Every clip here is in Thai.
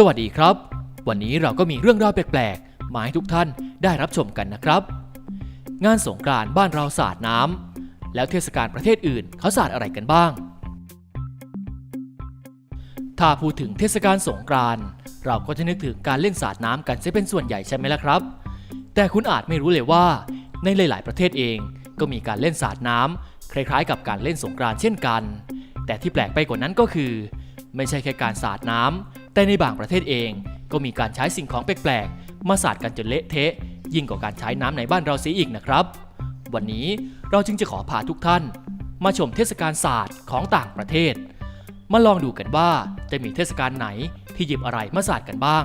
สวัสดีครับ วันนี้เราก็มีเรื่องราวแปลกๆ มาให้ทุกท่านได้รับชมกันนะครับ งานสงกรานต์บ้านเราสาดน้ำแล้วเทศกาลประเทศอื่นเขาสาดอะไรกันบ้าง ถ้าพูดถึงเทศกาลสงกรานต์เราก็จะนึกถึงการเล่นสาดน้ำกันจะเป็นส่วนใหญ่ใช่ไหมล่ะครับ แต่คุณอาจไม่รู้เลยว่า ในหลาย ๆ ประเทศเองก็มีการเล่นสาดน้ำคล้าย ๆ กับการเล่นสงกรานต์เช่นกัน แต่ที่แปลกไปกว่านั้นก็คือ ไม่ใช่แค่การสาดน้ำ แต่ในบางประเทศเองก็มีการใช้สิ่งของแปลกๆ มาสาดกันจนเละเทะ ยิ่งกว่าการใช้น้ำในบ้านเราเสียอีกนะครับ วันนี้เราจึงจะขอพาทุกท่าน มาชมเทศกาลศาสตร์ของต่างประเทศ มาลองดูกันว่าจะมีเทศกาลไหนที่หยิบอะไรมาสาดกันบ้าง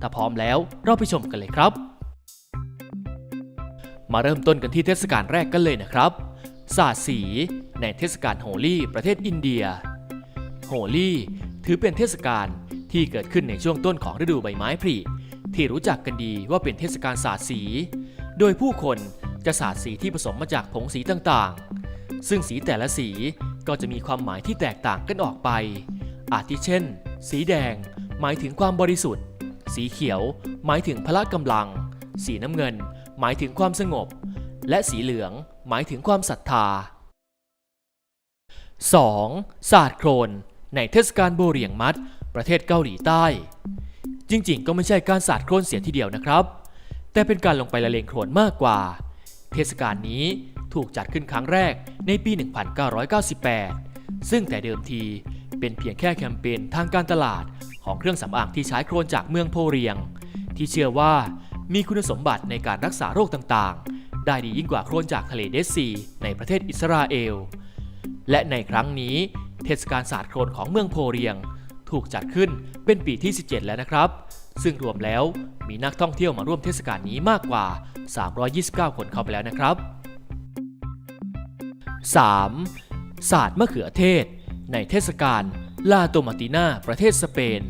ถ้าพร้อมแล้วเราไปชมกันเลยครับ มาเริ่มต้นกันที่เทศกาลแรกกันเลยนะครับสาดสี ในเทศกาลโฮลี่ประเทศอินเดีย โฮลี่ถือเป็นเทศกาล ที่เกิดขึ้นในช่วงต้นของฤดูใบไม้ผลิที่รู้จักกันดีว่าเป็นเทศกาลสาดสี โดยผู้คนจะสาดสีที่ผสมมาจากผงสีต่างๆ ซึ่งสีแต่ละสีก็จะมีความหมายที่แตกต่างกันออกไป อาทิเช่น สีแดง หมายถึงความบริสุทธิ์ สีเขียว หมายถึงพละกำลัง สีน้ำเงิน หมายถึงความสงบ และสีเหลือง หมายถึงความศรัทธา 2. ศาสตร์โครน ในเทศกาลโบเรียงมัด ประเทศเกาหลีใต้ จริงๆ ก็ไม่ใช่การศาสตร์โครนเสียทีเดียวนะครับ แต่เป็นการลงไปละเลงโครนมากกว่า เทศกาลนี้ถูกจัดขึ้นครั้งแรกในปี 1998 ซึ่งแต่เดิมทีเป็นเพียงแค่แคมเปญทางการตลาดของเครื่องสำอางที่ใช้โครนจากเมืองโพเรียง ที่เชื่อว่ามีคุณสมบัติในการรักษาโรคต่างๆ ได้ดียิ่งกว่าโครนจากทะเลเดดซี ในประเทศอิสราเอล และในครั้งนี้เทศกาลศาสตร์โครนของเมืองโพเรียง ถูกจัดขึ้นเป็นปีที่ 17 แล้วนะครับ ซึ่งรวมแล้วมีนักท่องเที่ยวมาร่วมเทศกาลนี้มากกว่า 329 คนเข้าไปแล้วนะครับ 3. ศาสตร์มะเขือเทศ ในเทศกาลลาโตมาตินาประเทศสเปน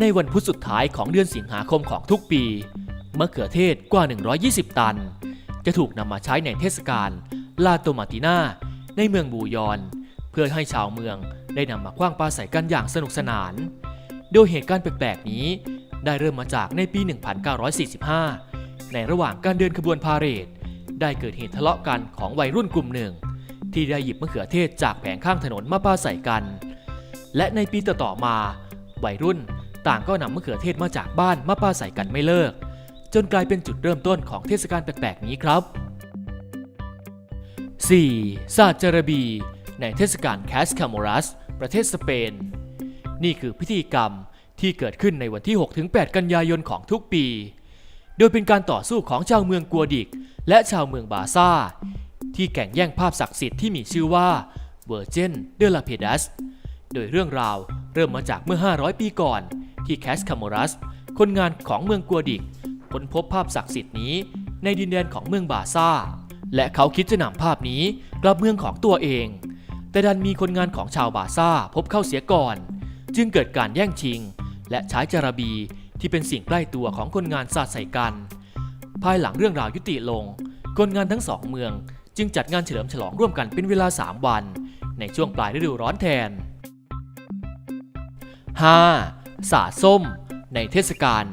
ในวันพุธสุดท้ายของเดือนสิงหาคมของทุกปี มะเขือเทศกว่า 120 ตัน จะถูกนำมาใช้ในเทศกาลลาโตมาตินาในเมืองบูยอน เพื่อให้ชาวเมือง ได้นำมาคว้างปาใส่กันอย่างสนุกสนาน โดยเหตุการณ์แปลกๆนี้ ได้เริ่มมาจากในปี 1945 ในระหว่างการเดินขบวนพาเหรดได้เกิดเหตุทะเลาะกันของวัยรุ่นกลุ่มหนึ่ง ที่ได้หยิบมะเขือเทศจากแผงข้างถนนมาปาใส่กัน และในปีต่อๆมา วัยรุ่นต่างก็นำมะเขือเทศมาจากบ้านมาปาใส่กันไม่เลิก จนกลายเป็นจุดเริ่มต้นของเทศกาลแปลกๆ นี้ครับ 4. ศาจาระบี ในเทศกาลแคสคาโมรัส ประเทศสเปน นี่คือพิธีกรรมที่เกิดขึ้นในวันที่ 6-8 กันยายนของทุกปี โดยเป็นการต่อสู้ของชาวเมืองกัวดิก และชาวเมืองบาซ่า ที่แข่งแย่งภาพศักดิ์สิทธิ์ที่มีชื่อว่าเวอร์เจนเดลาเพดัสโดยเรื่องราวเริ่มมาจากเมื่อ 500 ปีก่อน ที่แคสคาโมรัส คนงานของเมืองกัวดิกค้นพบภาพศักดิ์สิทธิ์นี้ในดินแดนของเมืองบาซ่า และเขาคิดจะนำภาพนี้กลับเมืองของตัวเอง แต่ดันมีคนงานของชาวบาซ่าพบเข้าเสียก่อน จึงเกิดการแย่งชิง และใช้จาระบีที่เป็นสิ่งใกล้ตัวของคนงานสาดใส่กัน ภายหลังเรื่องราวยุติลง คนงานทั้งสองเมือง จึงจัดงานเฉลิมฉลองร่วมกันเป็นเวลา 3 วัน ในช่วงปลายฤดูร้อนแทน 5. สาส้ม ในเทศกาล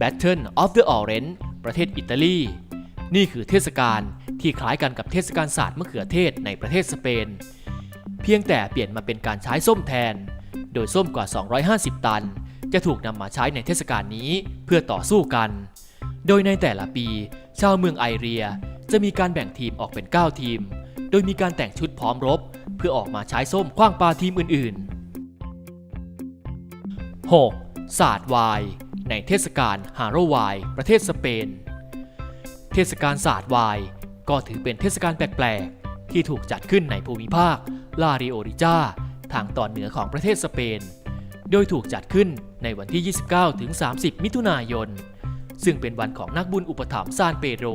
Battle of the Orange ประเทศอิตาลี นี่คือเทศกาลที่คล้ายกันกับเทศกาลศาสตร์มะเขือเทศในประเทศสเปน เพียงแต่เปลี่ยนมาเป็นการใช้ส้มแทน โดยส้มกว่า 250 ตัน จะถูกนำมาใช้ในเทศกาลนี้เพื่อต่อสู้กัน โดยในแต่ละปี ชาวเมืองไอเรียจะมีการแบ่งทีมออกเป็น 9 ทีม โดยมีการแต่งชุดพร้อมรบ เพื่อออกมาใช้ส้มคว้างปาทีมอื่น ๆ 6. ศาสตร์วาย ในเทศกาลฮาโรวาย ประเทศสเปน เทศกาลศาสตร์วาย ก็ถือเป็นเทศกาลแปลก ๆ ที่ถูกจัดขึ้นในภูมิภาค ลาริโอริจาทางตอนเหนือของประเทศสเปน โดยถูกจัดขึ้นในวันที่ 29 ถึง 30 มิถุนายน ซึ่งเป็นวันของนักบุญอุปถัมภ์ซานเปโดร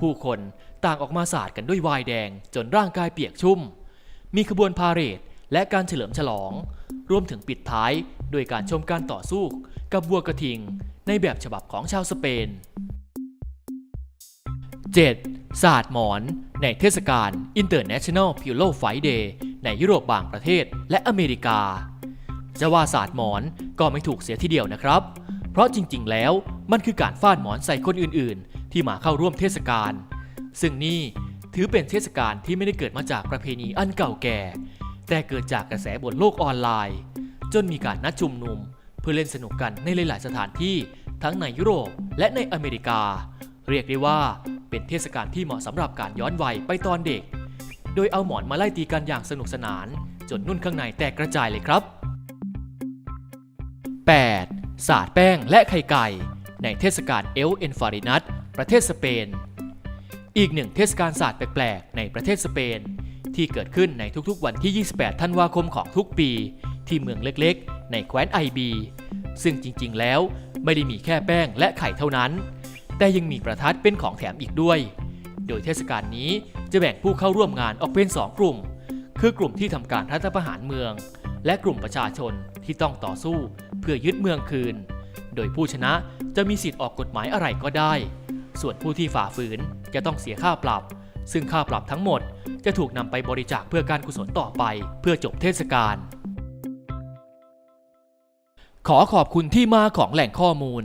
ผู้คนต่างออกมาสาดกันด้วยวน์แดงจนร่างกายเปียกชุ่ม มีขบวนพาเหรดและการเฉลิมฉลอง รวมถึงปิดท้ายโดยการชมการต่อสู้กับวัวกระทิง ในแบบฉบับของชาวสเปน 7. ศาสตร์หมอน ในเทศกาล International Pillow Fight Day ในยุโรปบางประเทศและอเมริกา จะว่าศาสตร์หมอนก็ไม่ถูกเสียทีเดียวนะครับ เพราะจริงๆ แล้วมันคือการฟาดหมอนใส่คนอื่นๆ ที่มาเข้าร่วมเทศกาล ซึ่งนี่ถือเป็นเทศกาลที่ไม่ได้เกิดมาจากประเพณีอันเก่าแก่ แต่เกิดจากกระแสบนโลกออนไลน์ จนมีการนัดชุมนุม เพื่อเล่นสนุกกันในหลาย ๆ สถานที่ทั้งในยุโรปและในอเมริกา เรียกได้ว่า เป็นเทศกาลที่เหมาะสำหรับการย้อนวัยไปตอนเด็ก โดยเอาหมอนมาไล่ตีกันอย่างสนุกสนาน จนนุ่นข้างในแตกกระจายเลยครับ 8. สาดแป้งและไข่ไก่ ในเทศกาลเอลเอนฟารินัสประเทศสเปน อีกหนึ่งเทศกาลศาสตร์แปลกๆ ในประเทศสเปน ที่เกิดขึ้นในทุกๆวันที่ 28 ธันวาคมของทุกปี ที่เมืองเล็กๆ ในแคว้นไอบี ซึ่งจริงๆ แล้วไม่ได้มีแค่แป้งและไข่เท่านั้น แต่ยังมีประทัดเป็นของแถมอีกด้วย โดยเทศกาลนี้จะแบ่งผู้เข้าร่วมงานออกเป็น 2 กลุ่ม คือกลุ่มที่ทำการรัฐประหารเมือง และกลุ่มประชาชนที่ต้องต่อสู้ เพื่อยึดเมืองคืน โดยผู้ชนะจะมีสิทธิ์ออกกฎหมายอะไรก็ได้ ส่วนผู้ที่ฝ่าฝืนจะต้องเสียค่าปรับ ซึ่งค่าปรับทั้งหมดจะถูกนำไปบริจาคเพื่อการกุศลต่อไป เพื่อจบเทศกาลขอขอบคุณที่มาของแหล่งข้อมูล